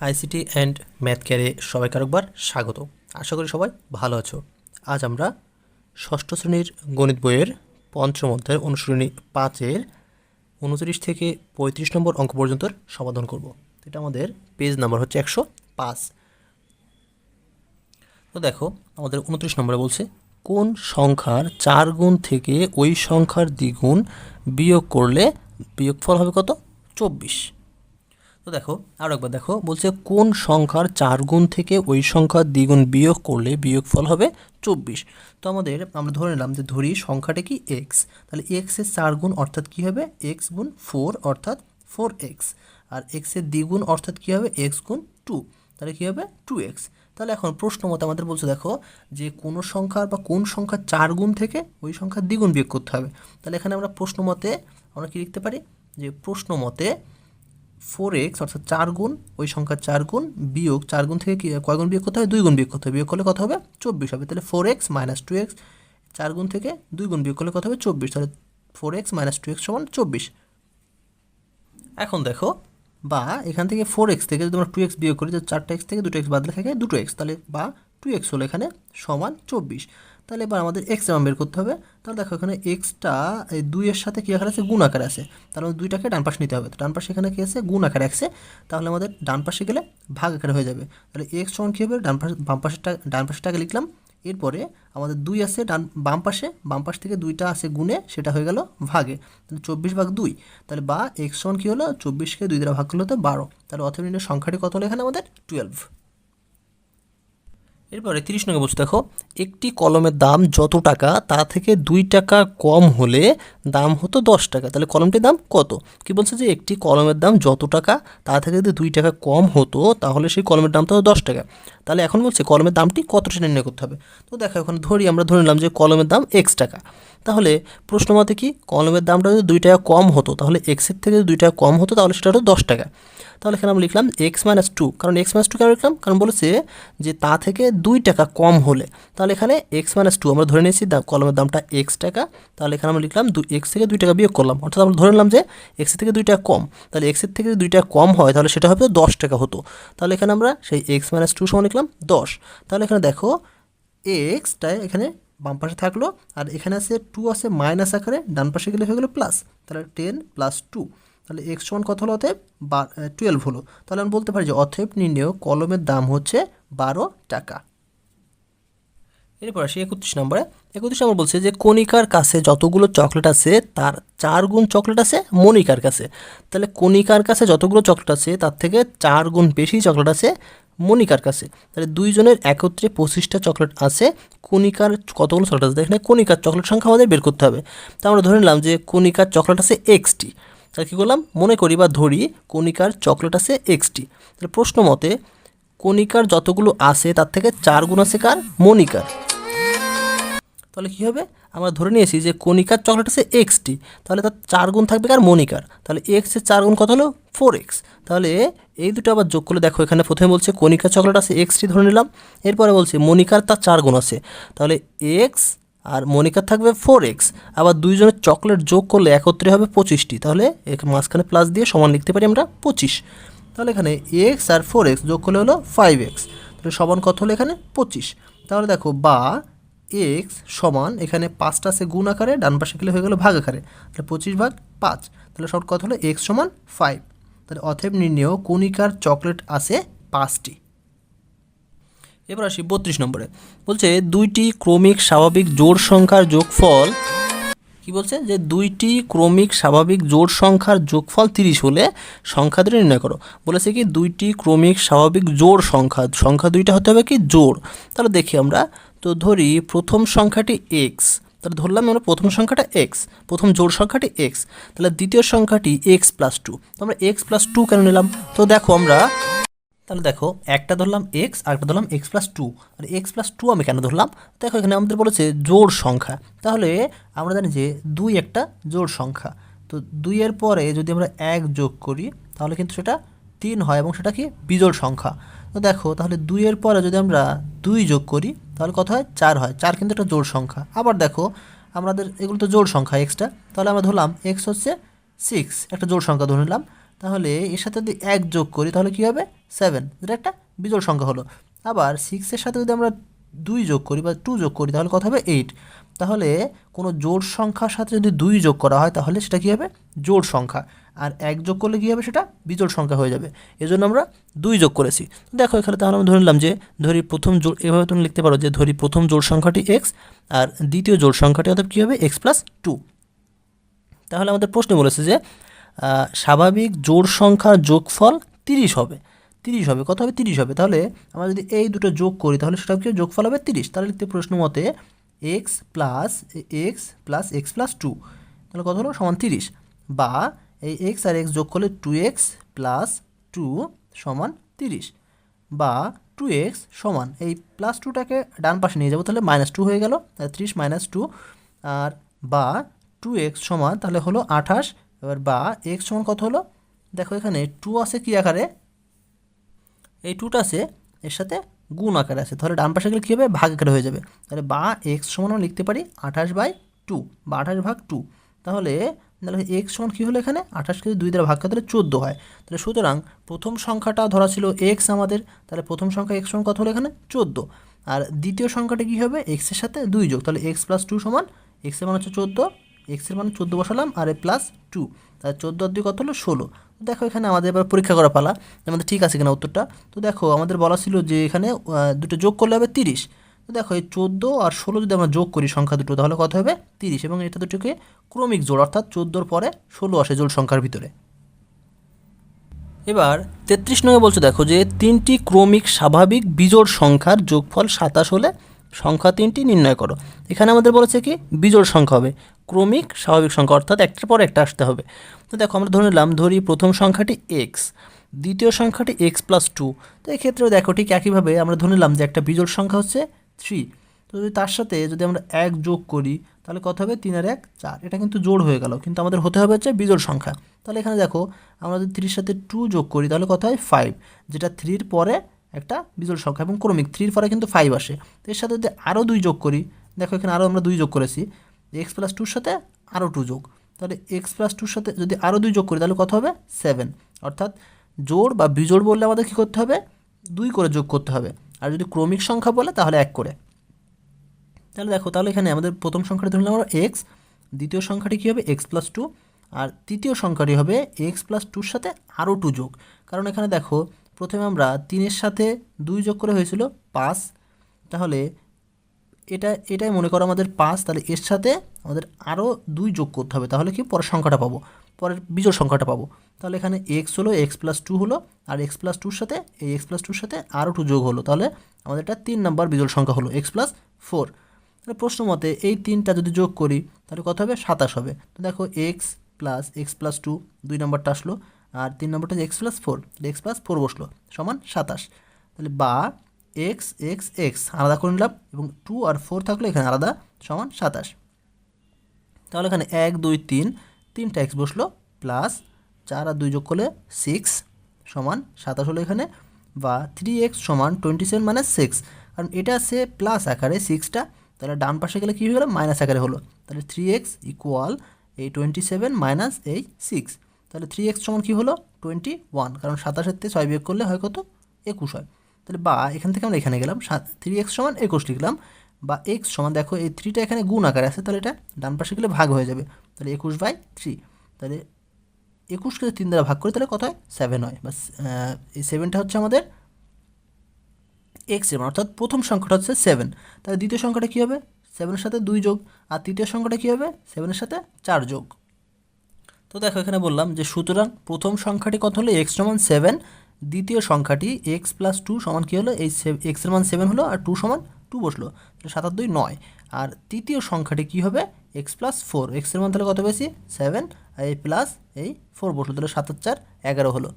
ICT and math কেয়ারে সবাইকে আরেকবার স্বাগত। আশা করি সবাই ভালো আছো। আজ আমরা ষষ্ঠ শ্রেণির গণিত বইয়ের পঞ্চম অধ্যায়ের অনুশীলনী পাঁচের উনত্রিশ থেকে পঁয়ত্রিশ নম্বর অঙ্ক পর্যন্ত সমাধান করব। এটা আমাদের পেজ নাম্বার হচ্ছে একশো পাঁচ। তো দেখো, আমাদের উনত্রিশ নম্বরে বলছে, কোন সংখ্যার চার গুণ থেকে ওই সংখ্যার দ্বিগুণ বিয়োগ করলে বিয়োগফল হবে কত? চব্বিশ। তো দেখো, আর একবার দেখো, বলছে কোন সংখ্যার চার গুণ থেকে ওই সংখ্যার দ্বিগুণ বিয়োগ করলে বিয়োগফল হবে চব্বিশ। তো আমাদের, আমরা ধরে নিলাম যে ধরি সংখ্যাটা কি এক্স তাহলে এক্সের চার গুণ অর্থাৎ কী হবে? এক্স গুণ ফোর অর্থাৎ ফোর এক্স আর এক্সের দ্বিগুণ অর্থাৎ কী হবে? এক্স গুণ টু তাহলে কী হবে? টু এক্স তাহলে এখন প্রশ্ন মতে আমাদের বলছে দেখো যে কোনো সংখ্যার বা কোন সংখ্যার চার গুণ থেকে ওই সংখ্যার দ্বিগুণ বিয়োগ করতে হবে। তাহলে এখানে আমরা প্রশ্ন মতে আমরা কী লিখতে পারি? যে প্রশ্ন মতে ফোর এক্স অর্থাৎ চার গুণ, ওই সংখ্যার চার গুণ বিয়োগ চার গুণ থেকে কয় গুণ বিয়োগ করতে হবে? দুই গুণ বিয়োগ করতে হবে। বিয়োগ করলে কত হবে? চব্বিশ হবে। তাহলে four x minus two x চার গুণ থেকে দুই গুণ বিয়োগ করলে কত হবে? চব্বিশ। তাহলে four x minus two x সমান চব্বিশ। এখন দেখো, বা এখান থেকে ফোর এক্স থেকে যদি আমরা টু এক্স বিয়োগ করি, তো চারটা এক্স থেকে দুটো এক্স বাদলে থাকে দুটো এক্স তাহলে বা টু এক্স হলো এখানে সমান চব্বিশ। তাহলে এবার আমাদের এক্স মান বের করতে হবে। তাহলে দেখো এখানে এক্সটা এই দুইয়ের সাথে কী আকার আছে? গুণ আকার আছে। তাহলে দুইটাকে ডান পাশে নিতে হবে। তো ডান পাশে এখানে কী আছে? গুণ আকার আছে। তাহলে আমাদের ডান পাশে গেলে ভাগ আকারে হয়ে যাবে। তাহলে এক্স সমান কী হবে? ডান পাশে বাম পাশেরটা ডান লিখলাম। এরপরে আমাদের দুই আছে ডান বাম পাশে। বাম পাশ থেকে দুইটা আছে গুণে, সেটা হয়ে গেল ভাগে। তাহলে চব্বিশ ভাগ দুই। তাহলে বা এক্স সমান কী হলো? চব্বিশকে দুই দ্বারা ভাগ করলে তো বারো। তাহলে অথবা সংখ্যাটি কত হলো এখানে আমাদের? টুয়েলভ এরপরে তিরিশ নম্বর বস্তু দেখো, একটি কলমের দাম যত টাকা, তা থেকে দুই টাকা কম হলে দাম হতো দশ টাকা। তাহলে কলমটির দাম কত? কি বলছে যে একটি কলমের দাম যত টাকা, তা থেকে যদি দুই টাকা কম হতো, তাহলে সেই কলমের দামটা হতো দশ টাকা। তাহলে এখন বলছে কলমের দামটি কত কতটা নির্ণয় করতে হবে। তো দেখো এখন ধরি, আমরা ধরে নিলাম যে কলমের দাম এক্স টাকা। তাহলে প্রশ্ন মতে কি? কলমের দামটা যদি দুই টাকা কম হতো, তাহলে এক্সের থেকে যদি দুই টাকা কম হতো, তাহলে সেটা হতো দশ টাকা। তাহলে এখানে আমরা লিখলাম এক্স মাইনাস টু কারণ এক্স মাইনাস টু কেন লিখলাম, কারণ বলেছে যে তা থেকে দুই টাকা কম হলে, তাহলে এখানে এক্স মাইনাস টু আমরা ধরে নিয়েছি কলমের দামটা এক্স টাকা, তাহলে এখানে আমরা লিখলাম দু এক্স থেকে দুই টাকা বিয়োগ করলাম। অর্থাৎ আমরা ধরে নিলাম যে এক্সের থেকে দুই টাকা কম, তাহলে এক্সের থেকে যদি দুই টাকা কম হয়, তাহলে সেটা হবে দশ টাকা হতো। তাহলে এখানে আমরা সেই এক্স মাইনাস টু সমান লিখলাম দশ। তাহলে এখানে দেখো এক্সটা এখানে বাম পাশে থাকল, আর এখানে আছে টু আছে মাইনাস আকারে, ডান পাশে গেলে হয়ে গেলো প্লাস তাহলে টেন প্লাস টু তাহলে এক্স ওয়ান কত হলো অতএব? বা টুয়েলভ হলো। তাহলে আমি বলতে পারি যে অথেব নির্ণয় কলমের দাম হচ্ছে বারো টাকা। এরপর আসি একত্রিশ নম্বরে। একত্রিশ নম্বর বলছে যে, কণিকার কাছে যতগুলো চকলেট আছে, তার চার গুণ চকলেট আছে মনিকার কাছে। তাহলে কণিকার কাছে যতগুলো চকলেট আছে, তার থেকে চার গুণ বেশি চকলেট আছে মনিকার কাছে। তাহলে দুইজনের একত্রে পঁচিশটা চকলেট আছে, কণিকার কতগুলো চকলেট আছে? এখানে কণিকার চকলেট সংখ্যা আমাদের বের করতে হবে। তা আমরা ধরে নিলাম যে, কণিকার চকলেট আছে এক্সটি তাহলে কী করলাম? মনে করি বা ধরি, কণিকার চকলেট আছে এক্সটি তাহলে প্রশ্ন মতে, কণিকার যতগুলো আছে, তার থেকে চার গুণ আছে কার? মনিকার তাহলে কী হবে? আমরা ধরে নিয়েছি যে কণিকার চকলেট আছে এক্সটি তাহলে তার চার গুণ থাকবে কার? মনিকার তাহলে এক্সের চার গুণ কত হলো? ফোর এক্স তাহলে এই দুটো আবার যোগ করলে দেখো এখানে প্রথমে বলছে কণিকার চকলেট আছে এক্সটি ধরে নিলাম। এরপরে বলছে মনিকার তার চার গুণ আছে। তাহলে এক্স আর মনিকার থাকবে ফোর এক্স আবার দুইজনের চকলেট যোগ করলে একত্রে হবে পঁচিশটি তাহলে এখানে মাঝখানে প্লাস দিয়ে সমান লিখতে পারি আমরা পঁচিশ। তাহলে এখানে এক্স আর ফোর এক্স যোগ করলে হলো ফাইভ এক্স তাহলে সমান কত হলো এখানে? পঁচিশ। তাহলে দেখো বা এক্স সমান এখানে পাঁচটা আছে গুণ আকারে, ডান পাশে গেলে হয়ে গেলো ভাগ আকারে। তাহলে পঁচিশ ভাগ পাঁচ। তাহলে সব কথা হলো? এক্স সমান ফাইভ। তাহলে অথেব নির্ণেয় কণিকার চকলেট আছে পাঁচটি। এবার আসি বত্রিশ নম্বরে। বলছে দুইটি ক্রমিক স্বাভাবিক জোড় সংখ্যার যোগফল, কি বলছে? যে দুইটি ক্রমিক স্বাভাবিক জোড় সংখ্যার যোগফল তিরিশ হলে সংখ্যা দুটি নির্ণয় করো। বলেছে কি, দুইটি ক্রমিক স্বাভাবিক জোড় সংখ্যা সংখ্যা দুইটা হতে হবে কি? জোড়। তাহলে দেখি আমরা তো ধরি প্রথম সংখ্যাটি এক্স তাহলে ধরলাম আমরা প্রথম সংখ্যাটা এক্স প্রথম জোড় সংখ্যাটি এক্স তাহলে দ্বিতীয় সংখ্যাটি এক্স প্লাস টু তো আমরা এক্স প্লাস টু কেন নিলাম? তো দেখো আমরা, তাহলে দেখো একটা ধরলাম এক্স আর একটা ধরলাম এক্স প্লাস টু আর এক্স প্লাস টু আমি কেন ধরলাম? দেখো এখানে আমাদের বলেছে জোড় সংখ্যা, তাহলে আমরা জানি যে দুই একটা জোড় সংখ্যা, তো দুইয়ের পরে যদি আমরা এক যোগ করি, তাহলে কিন্তু সেটা তিন হয় এবং সেটা কি? বিজোড় সংখ্যা। তো দেখো, তাহলে দুইয়ের পরে যদি আমরা দুই যোগ করি, তাহলে কত হয়? চার হয়। চার কিন্তু একটা জোড় সংখ্যা। আবার দেখো, আমাদের এগুলো তো জোড় সংখ্যা এক্সটা তাহলে আমরা ধরলাম এক্স হচ্ছে সিক্স একটা জোড় সংখ্যা ধরে নিলাম। তাহলে এর সাথে যদি এক যোগ করি, তাহলে কী হবে? সেভেন যেটা একটা বিজোড় সংখ্যা হলো। আবার সিক্সের সাথে যদি আমরা দুই যোগ করি বা টু যোগ করি, তাহলে কত হবে? এইট তাহলে কোনো জোড় সংখ্যার সাথে যদি দুই যোগ করা হয়, তাহলে সেটা কী হবে? জোড় সংখ্যা। আর এক যোগ করলে কী হবে সেটা? বিজোড় সংখ্যা হয়ে যাবে। এজন্য আমরা দুই যোগ করেছি। দেখো এখানে তাহলে আমরা ধরে নিলাম যে ধরি প্রথম জোড়, এভাবে তুমি লিখতে পারো যে ধরি প্রথম জোড় সংখ্যাটি এক্স আর দ্বিতীয় জোড় সংখ্যাটি অর্থাৎ কী হবে? এক্স প্লাস টু তাহলে আমাদের প্রশ্নে বলেছে যে স্বাভাবিক জোড় সংখ্যার যোগফল তিরিশ হবে। তিরিশ হবে। কত হবে? তিরিশ হবে। তাহলে আমরা যদি এই দুটো যোগ করি, তাহলে সেটা কি যোগফল হবে তিরিশ। তাহলে লিখতে প্রশ্ন মতে x plus x plus x plus two তাহলে কত হলো? সমান তিরিশ। বা এই এক্স আর এক্স যোগ করলে টু এক্স প্লাস টু সমান তিরিশ বা টু এক্স সমান, এই প্লাস টুটাকে ডান পাশে নিয়ে যাব, তাহলে মাইনাস টু হয়ে গেল ত্রিশ মাইনাস টু আর বা টু এক্স সমান, তাহলে হলো আঠাশ, এবার বা এক্স সমান কত হলো? দেখো এখানে টু আছে কি আকারে? এই টুটা আছে, এর সাথে গুণ আকারে আছে, তাহলে ডান পাশে গেলে কী হবে? ভাগ আকারে হয়ে যাবে, তাহলে বা এক্স সমান লিখতে পারি আঠাশ বাই টু বা আঠাশ ভাগ টু তাহলে তাহলে এক্স সমান কী হলো এখানে? আঠাশকে দুই দ্বারা ভাগ তাহলে চোদ্দ হয়। তাহলে সুতরাং প্রথম সংখ্যাটা ধরা ছিল এক্স আমাদের, তাহলে প্রথম সংখ্যা এক্স সমান কত হলো এখানে? চোদ্দ। আর দ্বিতীয় সংখ্যাটা কী হবে? এক্সের সাথে দুই যোগ। তাহলে এক্স প্লাস টু সমান এক্সের মান হচ্ছে চোদ্দ এক্সের মান চোদ্দ বসালাম, আর এ প্লাস টু তাহলে চোদ্দ আর দুই কত হলো? ষোলো। দেখো এখানে আমাদের এবার পরীক্ষা করা পালা। আমাদের ঠিক আছে কিনা উত্তরটা? তো দেখো আমাদের বলা ছিল যে এখানে দুটো যোগ করলে হবে তিরিশ। দেখো, এই চোদ্দ আর ষোলো যদি আমরা যোগ করি সংখ্যা দুটো, তাহলে কত হবে? তিরিশ। এবং এটা দুটোকে ক্রমিক জোড়, অর্থাৎ চোদ্দোর পরে ষোলো আসে জোড় সংখ্যার ভিতরে। এবার তেত্রিশ নয় বলছে, দেখো যে তিনটি ক্রমিক স্বাভাবিক বিজোড় সংখ্যার যোগফল সাতাশ হলে সংখ্যা তিনটি নির্ণয় করো। এখানে আমাদের বলেছে কি? বিজোড় সংখ্যা হবে। ক্রমিক স্বাভাবিক সংখ্যা, অর্থাৎ একটার পর একটা আসতে হবে। তো দেখো, আমরা ধরে নিলাম, ধরি প্রথম সংখ্যাটি এক্স দ্বিতীয় সংখ্যাটি এক্স প্লাস টু তো এক্ষেত্রেও দেখো ঠিক একইভাবে আমরা ধরে নিলাম যে একটা বিজোড় সংখ্যা হচ্ছে থ্রি তো যদি তার সাথে যদি আমরা এক যোগ করি, তাহলে কত হবে? তিন আর এক, চার। এটা কিন্তু জোড় হয়ে গেল। কিন্তু আমাদের হতে হবে হচ্ছে বিজোড় সংখ্যা। তাহলে এখানে দেখো, আমরা যদি থ্রির সাথে টু যোগ করি, তাহলে কত হয়? ফাইভ যেটা থ্রির পরে একটা বিজোড় সংখ্যা এবং ক্রমিক। থ্রির পরে কিন্তু ফাইভ আসে। তো এর সাথে যদি আরও দুই যোগ করি, দেখো এখানে আরও আমরা দুই যোগ করেছি। এক্স প্লাস টুর সাথে আরও টু যোগ। তাহলে এক্স প্লাস টুর সাথে যদি আরও দুই যোগ করি, তাহলে কত হবে? সেভেন অর্থাৎ জোড় বা বিজোড় বললে আমাদের কী করতে হবে? দুই করে যোগ করতে হবে। আর যদি ক্রমিক সংখ্যা বলে, তাহলে এক করে। তাহলে দেখো, তাহলে এখানে আমাদের প্রথম সংখ্যাটি ধরলাম আমরা এক্স দ্বিতীয় সংখ্যাটি কী হবে? এক্স প্লাস টু আর তৃতীয় সংখ্যাটি হবে এক্স প্লাস টুর সাথে আরও টু যোগ। কারণ এখানে দেখো, প্রথমে আমরা তিনের সাথে দুই যোগ করে হয়েছিল পাঁচ। তাহলে এটা, এটাই মনে করো আমাদের পাঁচ, তাহলে এর সাথে আমাদের আরও দুই যোগ করতে হবে। তাহলে কি? পরের সংখ্যাটা পাবো। পরের বিজোড় সংখ্যাটা পাবো। তাহলে এখানে এক্স হলো এক্স প্লাস টু হলো, আর এক্স প্লাস টুর সাথে, এই এক্স প্লাস টুর সাথে আরও টু যোগ হলো। তাহলে আমাদের এটা তিন নাম্বার বিজোড় সংখ্যা হলো এক্স প্লাস ফোর তাহলে প্রশ্ন মতে এই তিনটা যদি যোগ করি, তাহলে কত হবে? সাতাশ হবে। তো দেখো x plus x plus two দুই নম্বরটা আসলো, আর তিন নম্বরটা x plus four x plus four বসল, সমান সাতাশ। তাহলে বা এক্স এক্স এক্স আলাদা করে নিলাম, এবং টু আর ফোর থাকলে এখানে আলাদা, সমান সাতাশ। তাহলে এখানে এক, দুই, তিন তিনটা এক্স বসল প্লাস চার আর দুই যোগ করলে সিক্স সমান সাতাশ হলো এখানে, বা থ্রি এক্স সমান টোয়েন্টি সেভেন মাইনাস সিক্স কারণ এটা আছে প্লাস আকারে সিক্সটা তাহলে ডান পাশে গেলে কী হয়ে গেলো? মাইনাস আকারে হলো। তাহলে থ্রি এক্স ইকুয়াল এই টোয়েন্টি সেভেন মাইনাস এই সিক্স তাহলে থ্রি এক্স সমান কী হলো? টোয়েন্টি ওয়ান কারণ সাতাশের থেকে ছয় বিয়োগ করলে হয় কত? একুশ হয়। তাহলে বা এখান থেকে আমরা এখানে গেলাম থ্রি এক্স সমান একুশ লিখলাম। বা এক্স সমান দেখো এই থ্রিটা এখানে গুণ আকারে আছে, তাহলে এটা ডান পাশে গেলে ভাগ হয়ে যাবে। তাহলে একুশ বাই থ্রি তাহলে একুশকে তিন দ্বারা ভাগ করে, তাহলে কত হয়? সেভেন হয়। বা এই সেভেনটা হচ্ছে আমাদের এক্সের অর্থাৎ প্রথম সংখ্যাটা হচ্ছে সেভেন তাহলে দ্বিতীয় সংখ্যাটা কী হবে? সেভেনের সাথে দুই যোগ। আর তৃতীয় সংখ্যাটা কী হবে? সেভেনের সাথে চার যোগ। তো দেখো, এখানে বললাম যে সুতরাং প্রথম সংখ্যাটি কত হলো? এক্স সমান সেভেন দ্বিতীয় সংখ্যাটি এক্স প্লাস টু সমান কী হলো? এই এক্সের মান সেভেন হলো, আর টু সমান টু বসল সাত আর দুই নয়। আর তৃতীয় সংখ্যাটি কী হবে? এক্স প্লাস ফোর এক্সের মান তাহলে কত বেশি সেভেন আর এই প্লাস এই ফোর বসল, তাহলে সাত আর চার এগারো হলো।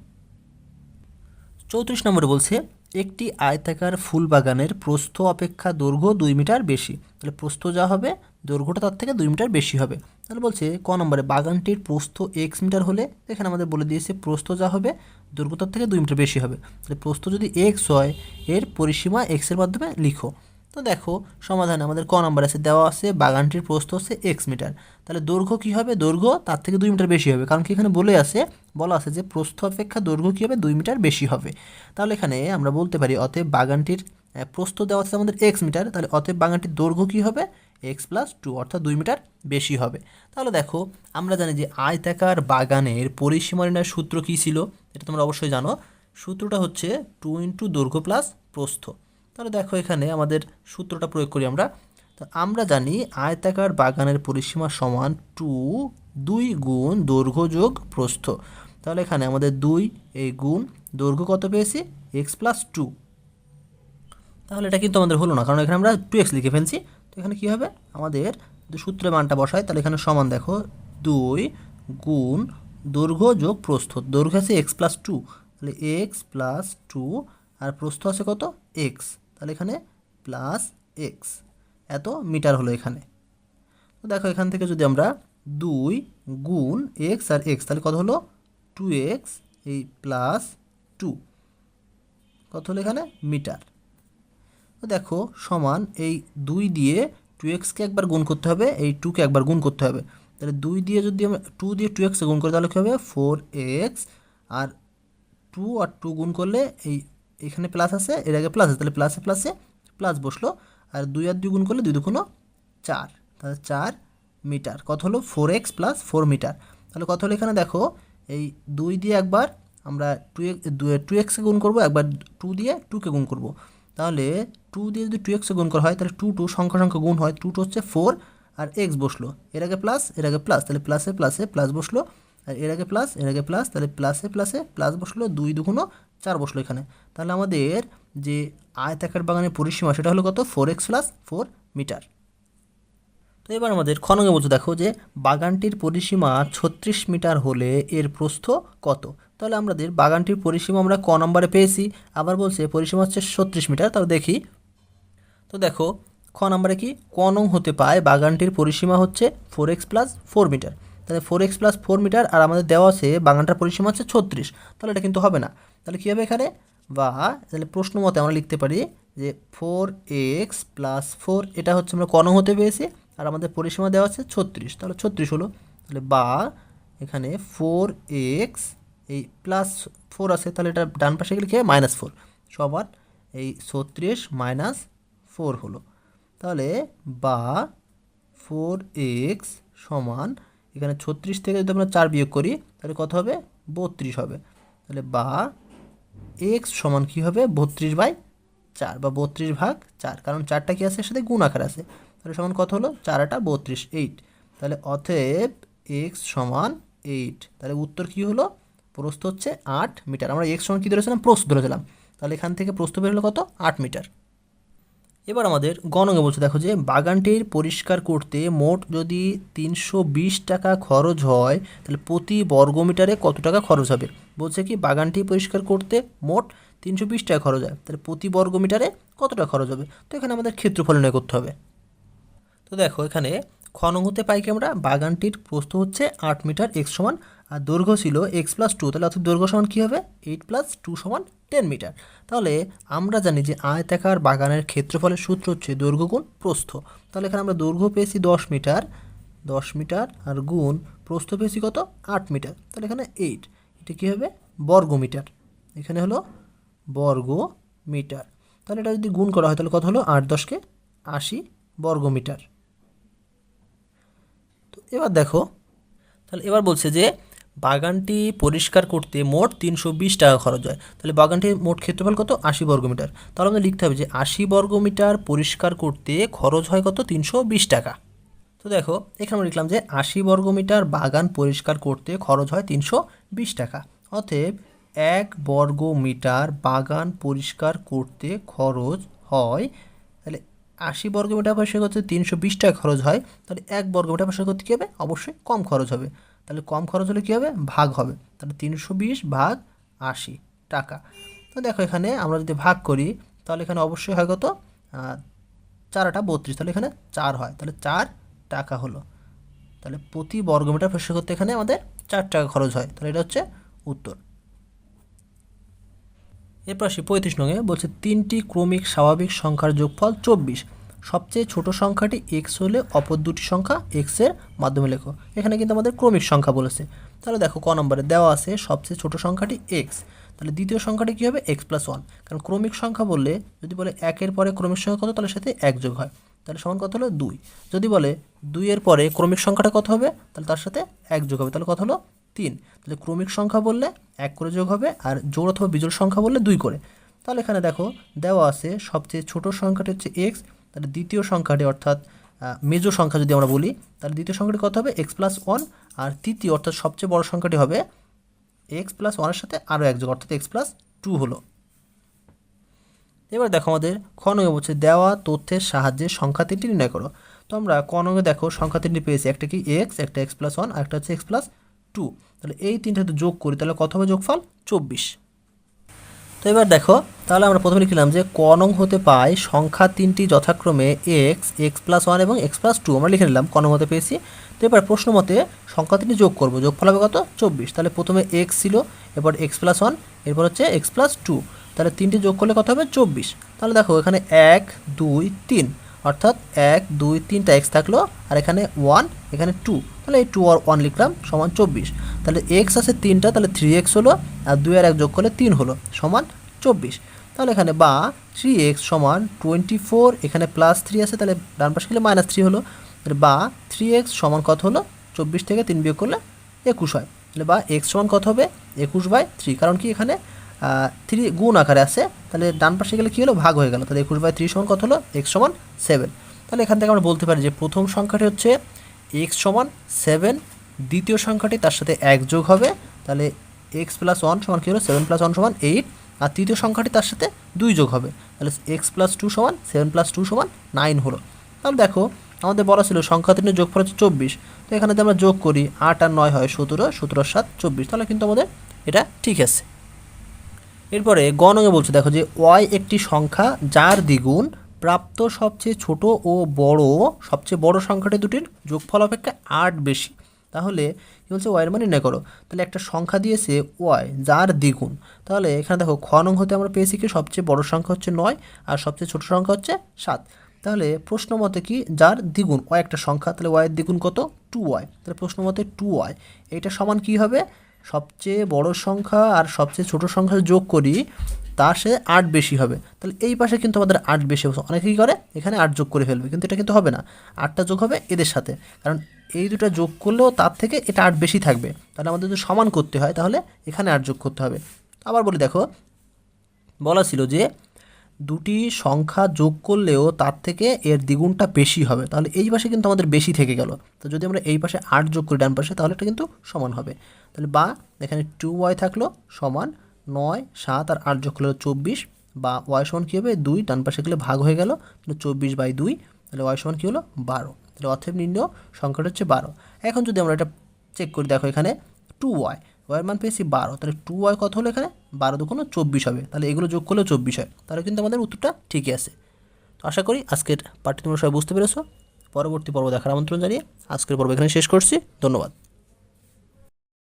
চৌত্রিশ নম্বরে বলছে, একটি আয়তাকার ফুল বাগানের প্রস্থ অপেক্ষা দৈর্ঘ্য দুই মিটার বেশি। তাহলে প্রস্থ যা হবে, দৈর্ঘ্যটা তার থেকে দুই মিটার বেশি হবে। তাহলে বলছে, ক নম্বরে, বাগানটির প্রস্থ এক্স মিটার হলে, এখানে আমাদের বলে দিয়েছে প্রস্থ যা হবে, দৈর্ঘ্য তার থেকে দুই মিটার বেশি হবে। তাহলে প্রস্থ যদি এক্স হয়, এর পরিসীমা এক্সের মাধ্যমে লিখো। তো দেখো, সমাধানে আমাদের ক নাম্বার আছে, দেওয়া আছে, বাগানটির প্রস্থ হচ্ছে এক্স মিটার তাহলে দৈর্ঘ্য কী হবে? দৈর্ঘ্য তার থেকে দুই মিটার বেশি হবে, কারণ কি এখানে বলে আছে, বলা আছে যে প্রস্থ অপেক্ষা দৈর্ঘ্য কী হবে? দুই মিটার বেশি হবে। তাহলে এখানে আমরা বলতে পারি, অতএব বাগানটির প্রস্থ দেওয়া আছে আমাদের এক্স মিটার তাহলে অতএব বাগানটির দৈর্ঘ্য কী হবে? এক্স প্লাস টু অর্থাৎ দুই মিটার বেশি হবে। তাহলে দেখো, আমরা জানি যে আয়তাকার বাগানের পরিসীমা সূত্র কী ছিল? এটা তোমরা অবশ্যই জানো। সূত্রটা হচ্ছে টু ইন্টু দৈর্ঘ্য প্লাস প্রস্থ। তাহলে দেখো এখানে আমাদের সূত্রটা প্রয়োগ করি আমরা। আমরা জানি আয়তাকার বাগানের পরিসীমা সমান টু দুই গুণ দৈর্ঘ্য যোগ প্রস্থ। তাহলে এখানে আমাদের দুই, এই গুণ দৈর্ঘ্য কত পেয়েছি? এক্স প্লাস টু তাহলে এটা কিন্তু আমাদের হলো না, কারণ এখানে আমরা টু এক্স লিখে ফেলছি। তো এখানে কী হবে? আমাদের সূত্রে মানটা বসায় তাহলে এখানে সমান দেখো দুই গুণ দৈর্ঘ্য যোগ প্রস্থ। দৈর্ঘ্য আছে এক্স প্লাস টু তাহলে এক্স প্লাস টু আর প্রস্থ আছে কত? এক্স তাহলে এখানে প্লাস এক্স এত মিটার হলো এখানে। তো দেখো এখান থেকে যদি আমরা দুই গুণ এক্স আর এক্স তাহলে কত হলো? টু এক্স এই প্লাস টু কত হলো এখানে? মিটার। তো দেখো সমান এই দুই দিয়ে টু এক্সকে একবার গুণ করতে হবে, এই টুকে একবার গুণ করতে হবে। তাহলে দুই দিয়ে যদি আমরা টু দিয়ে টু এক্সকে গুণ করি, তাহলে কী হবে? ফোর এক্স আর টু আর টু গুণ করলে এই এখানে প্লাস আছে, এর আগে প্লাস আছে, তাহলে প্লাসে প্লাসে প্লাস বসল, আর দুই আর দুই গুণ করলে দুই দুগুণ চার। তাহলে চার মিটার। কত হলো? Four x plus four metre. তাহলে কত হলো এখানে? দেখো, এই দুই দিয়ে একবার আমরা টু এক্স টু এক্সকে গুণ করব, একবার টু দিয়ে টুকে গুণ করব। তাহলে টু দিয়ে যদি টু এক্সে গুণ করা হয়, তাহলে টু টু সংখ্যা সংখ্যা গুণ হয় টু টু হচ্ছে ফোর আর এক্স বসল। এর আগে প্লাস এর আগে প্লাস তাহলে প্লাসে প্লাসে প্লাস বসল। আর এর আগে প্লাস এর আগে প্লাস তাহলে প্লাসে প্লাসে প্লাস বসল, দুই দুগুণও চার বসল এখানে। তাহলে আমাদের যে আয়তাকার বাগানের পরিসীমা সেটা হলো কত? Four x plus four metre তো এবার আমাদের খনঙ্গে বলছে, দেখো যে বাগানটির পরিসীমা ছত্রিশ মিটার হলে এর প্রস্থ কত? তাহলে আমাদের বাগানটির পরিসীমা আমরা ক নম্বরে পেয়েছি। আবার বলছে পরিসীমা হচ্ছে ছত্রিশ মিটার তাহলে দেখি। তো দেখো, খ নম্বরে কি? ক নং হতে পায় বাগানটির পরিসীমা হচ্ছে four x plus four metre তাহলে four x plus four metre আর আমাদের দেওয়া আছে, বাগানটার পরিসীমা হচ্ছে ছত্রিশ। তাহলে এটা কিন্তু হবে না। তাহলে কী হবে এখানে? বা, তাহলে প্রশ্ন মতে আমরা লিখতে পারি যে ফোর এক্স প্লাস ফোর এটা হচ্ছে আমরা ক নং হতে পেয়েছি আর আমাদের পরিসীমা দেওয়া আছে ছত্রিশ। তাহলে ছত্রিশ হলো। তাহলে বা, এখানে ফোর এক্স এই প্লাস ফোর আছে, তাহলে এটা ডান পাশে হবে মাইনাস ফোর সবার এই ছত্রিশ মাইনাস ফোর হলো। তাহলে বা ফোর এক্স সমান এখানে ছত্রিশ থেকে যদি আমরা চার বিয়োগ করি, তাহলে কত হবে? বত্রিশ হবে। তাহলে বা এক্স সমান কী হবে? বত্রিশ বাই চার বা বত্রিশ ভাগ চার। কারণ চারটা কি আছে? সাথে গুণ আকার আছে। তাহলে সমান কত হলো? চার আটা বত্রিশ এইট তাহলে অতএব এক্স সমান এইট তাহলে উত্তর কী হলো? প্রস্থ হচ্ছে আট মিটার। আমরা এক্স সমান কী ধরেছিলাম? প্রস্থ ধরেছিলাম। তাহলে এখান থেকে প্রস্থ বের হলো কত? আট মিটার। এবার আমাদের গণকে বলছে, দেখো যে বাগানটির পরিষ্কার করতে মোট যদি তিনশো বিশ টাকা খরচ হয়, তাহলে প্রতি বর্গমিটারে কত টাকা খরচ হবে? বলছে কি, বাগানটি পরিষ্কার করতে মোট তিনশো বিশ টাকা খরচ হয়, তাহলে প্রতি বর্গমিটারে কত টাকা খরচ হবে? তো এখানে আমাদের ক্ষেত্রফল নির্ণয় করতে হবে। তো দেখো এখানে খনন হতে পাই কি আমরা? বাগানটির প্রস্থ হচ্ছে আট মিটার এক্স সমান আর দৈর্ঘ্য ছিল এক্স প্লাস টু তাহলে অর্থাৎ দৈর্ঘ্য সমান কী হবে? এইট প্লাস টু সমান টেন মিটার তাহলে আমরা জানি যে আয়তাকার বাগানের ক্ষেত্রফলের সূত্র হচ্ছে দৈর্ঘ্য গুণ প্রস্থ। তাহলে এখানে আমরা দৈর্ঘ্য পেয়েছি দশ মিটার দশ মিটার আর গুণ প্রস্থ পেয়েছি কত? আট মিটার তাহলে এখানে এইট এটা কী হবে? বর্গ মিটার এখানে হলো বর্গ মিটার তাহলে এটা যদি গুণ করা হয়, তাহলে কত হলো? আট দশকে আশি বর্গ মিটার তো এবার দেখো, তাহলে এবার বলছে যে বাগানটি পরিষ্কার করতে মোট তিনশো বিশ টাকা খরচ হয়। তাহলে বাগানটির মোট ক্ষেত্রফল কত? আশি বর্গমিটার। তাহলে আমাদের লিখতে হবে যে আশি বর্গমিটার পরিষ্কার করতে খরচ হয় কত? তিনশো বিশ টাকা। তো দেখো, এখানে আমরা লিখলাম যে আশি বর্গমিটার বাগান পরিষ্কার করতে খরচ হয় তিনশো বিশ টাকা। অতএব এক বর্গ মিটার বাগান পরিষ্কার করতে খরচ হয়, তাহলে আশি বর্গমিটার পরিষ্কার করতে তিনশো বিশ টাকা খরচ হয়, তাহলে এক বর্গমিটার পরিষ্কার করতে কী হবে? অবশ্যই কম খরচ হবে। তাহলে কম খরচ হলে কী হবে? ভাগ হবে। তাহলে তিনশো বিশ ভাগ আশি টাকা। তো দেখো এখানে আমরা যদি ভাগ করি, তাহলে এখানে অবশ্যই হয় কত? চারাটা বত্রিশ। তাহলে এখানে চার হয়। তাহলে চার টাকা হলো। তাহলে প্রতি বর্গমিটার পরিষ্কার করতে এখানে আমাদের চার টাকা খরচ হয়। তাহলে এটা হচ্ছে উত্তর। এরপর আসি পঁয়ত্রিশ নঙে বলছে তিনটি ক্রমিক স্বাভাবিক সংখ্যার যোগফল চব্বিশ। সবচেয়ে ছোট সংখ্যাটি এক্স হলে অপর দুটি সংখ্যা এক্সের মাধ্যমে লেখো। এখানে কিন্তু আমাদের ক্রমিক সংখ্যা বলেছে। তাহলে দেখো, ক নম্বরে দেওয়া আছে সবচেয়ে ছোট সংখ্যাটি এক্স তাহলে দ্বিতীয় সংখ্যাটি কী হবে? এক্স প্লাস ওয়ান কারণ ক্রমিক সংখ্যা বললে যদি বলে একের পরে ক্রমিক সংখ্যা কত? তাহলে সাথে এক যোগ হয়। তাহলে সমান কত হলো? দুই। যদি বলে দুইয়ের পরে ক্রমিক সংখ্যাটা কত হবে? তাহলে তার সাথে এক যোগ হবে। তাহলে কত হলো? তিন। তাহলে ক্রমিক সংখ্যা বললে এক করে যোগ হবে আর জোড় অথবা বিজোড় সংখ্যা বললে দুই করে। তাহলে এখানে দেখো, দেওয়া আছে সবচেয়ে ছোট সংখ্যাটি হচ্ছে এক্স তাহলে দ্বিতীয় সংখ্যাটি অর্থাৎ মেজো সংখ্যা যদি আমরা বলি, তাহলে দ্বিতীয় সংখ্যাটি কত হবে? এক্স প্লাস ওয়ান আর তৃতীয় অর্থাৎ সবচেয়ে বড় সংখ্যাটি হবে এক্স প্লাস ওয়ানের সাথে আরও এক যোগ, অর্থাৎ এক্স প্লাস টু হলো। এবার দেখো আমাদের খ নঙ্গে বলছে, দেওয়া তথ্যের সাহায্যে সংখ্যা তিনটি নির্ণয় করো। তো আমরা ক নঙ্গে দেখো, সংখ্যা তিনটি পেয়েছি, একটা কি এক্স একটা এক্স প্লাস ওয়ান আর একটা হচ্ছে এক্স প্লাস টু তাহলে এই তিনটা যোগ করি, তাহলে কত হবে যোগফল? চব্বিশ। এবার দেখো, তাহলে আমরা প্রথমে লিখলাম যে ক নং হতে পাই সংখ্যা তিনটি যথাক্রমে এক্স এক্স প্লাস ওয়ান এবং এক্স প্লাস টু। আমরা লিখে নিলাম ক নং হতে পেয়েছি। তো এবার প্রশ্ন মতে সংখ্যা তিনটি যোগ করব, যোগফল হবে কত? চব্বিশ। তাহলে প্রথমে এক্স ছিল, এরপর এক্স প্লাস ওয়ান, এরপর হচ্ছে এক্স প্লাস টু। তাহলে তিনটি যোগ করলে কত হবে? চব্বিশ। তাহলে দেখো, এখানে এক, দুই, তিন। অর্থাৎ এক, দুই, তিনটা এক্স থাকল, আর এখানে ওয়ান, এখানে টু। তাহলে এই টু আর ওয়ান লিখলাম সমান চব্বিশ। তাহলে এক্স আছে তিনটা, তাহলে থ্রি এক্স হলো, আর দুই আর এক যোগ করলে তিন হলো, সমান চব্বিশ। তাহলে এখানে বা থ্রি এক্স সমান টোয়েন্টি ফোর এখানে প্লাস থ্রি আছে, তাহলে ডান পাশে গেলে মাইনাস থ্রি হলো। তাহলে বা থ্রি এক্স সমান কত হলো? চব্বিশ থেকে তিন বিয়োগ করলে একুশ হয়। তাহলে বা এক্স সমান কত হবে? একুশ বাই থ্রি কারণ কি এখানে থ্রি গুণ আকারে আছে। তাহলে ডান পাশে গেলে কী হলো? ভাগ হয়ে গেল। তাহলে একুশ বাই থ্রি সমান কত হলো? এক্স সমান সেভেন তাহলে এখান থেকে আমরা বলতে পারি যে প্রথম সংখ্যাটি হচ্ছে এক্স সমান সেভেন দ্বিতীয় সংখ্যাটি তার সাথে এক যোগ হবে, তাহলে এক্স প্লাস ওয়ান সমান কী হলো? সেভেন প্লাস ওয়ান সমান এইট আর তৃতীয় সংখ্যাটি তার সাথে দুই যোগ হবে, তাহলে এক্স প্লাস টু সমান সেভেন প্লাস টু সমান নাইন হলো। তাহলে দেখো, আমাদের বলা ছিল সংখ্যা তিনের যোগফল হচ্ছে চব্বিশ, তো এখানে যদি আমরা যোগ করি, আট আর নয় হয় সতেরো সতেরো সাত, চব্বিশ, তাহলে কিন্তু আমাদের এটা ঠিক আছে। এরপরে গণকে বলছে, দেখো যে ওয়াই একটি সংখ্যা যার দ্বিগুণ প্রাপ্ত সবচেয়ে ছোট ও বড়, সবচেয়ে বড় সংখ্যাটি দুটির যোগফল অপেক্ষা আট বেশি। তাহলে কী বলছে ওয়াইয়ের মানে নির্ণয় করো। তাহলে একটা সংখ্যা দিয়েছে ওয়াই যার দ্বিগুণ। তাহলে এখানে দেখো খ নং হতে আমরা পেয়েছি কি? সবচেয়ে বড় সংখ্যা হচ্ছে নয় আর সবচেয়ে ছোট সংখ্যা হচ্ছে সাত। তাহলে প্রশ্ন মতে কি? যার দ্বিগুণ ওয়াই একটা সংখ্যা, তাহলে ওয়াইয়ের দ্বিগুণ কত? টু ওয়াই তাহলে প্রশ্ন মতে টু ওয়াই এইটা সমান কি হবে? সবচেয়ে বড় সংখ্যা আর সবচেয়ে ছোট সংখ্যা যোগ করি, তার সে আট বেশি হবে। তাহলে এই পাশে কিন্তু আমাদের আট বেশি অনেকে কী করে? এখানে আট যোগ করে ফেলবে। কিন্তু এটা কিন্তু হবে না। আটটা যোগ হবে এদের সাথে। কারণ এই দুটো যোগ করলেও তার থেকে এটা আট বেশি থাকবে। তাহলে আমাদের যদি সমান করতে হয়, তাহলে এখানে আট যোগ করতে হবে। আবার বলি, দেখো, বলা ছিল যে দুটি সংখ্যা যোগ করলেও তার থেকে এর দ্বিগুণটা বেশি হবে। তাহলে এই পাশে কিন্তু আমাদের বেশি থেকে গেল। তো যদি আমরা এই পাশে আট যোগ করি ডান পাশে, তাহলে এটা কিন্তু সমান হবে। তাহলে বা এখানে টু ওয়াই থাকল সমান নয়, সাত আর আট যোগ করলে চব্বিশ। বা ওয়াই সমান কী হবে? দুই, ডান পাশে গেলে ভাগ হয়ে গেল। চব্বিশ বাই দুই, তাহলে ওয়াই সমান কী হলো? বারো। তাহলে অথব নির্ণয় সংখ্যাটা হচ্ছে বারো। এখন যদি আমরা এটা চেক করি, দেখো এখানে টু ওয়াই ওয়াই মান পেয়েছি বারো। তাহলে টু ওয়াই কত হলো এখানে? বারো দুগুণ চব্বিশ হবে। তাহলে এগুলো যোগ করলেও চব্বিশ হয়। তাহলে কিন্তু আমাদের উত্তরটা ঠিকই আছে। তো আশা করি আজকের পার্টি তোমরা সবাই বুঝতে পেরেছ। পরবর্তী পর্ব দেখার আমন্ত্রণ জানিয়ে আজকের পর্ব এখানে শেষ করছি। ধন্যবাদ।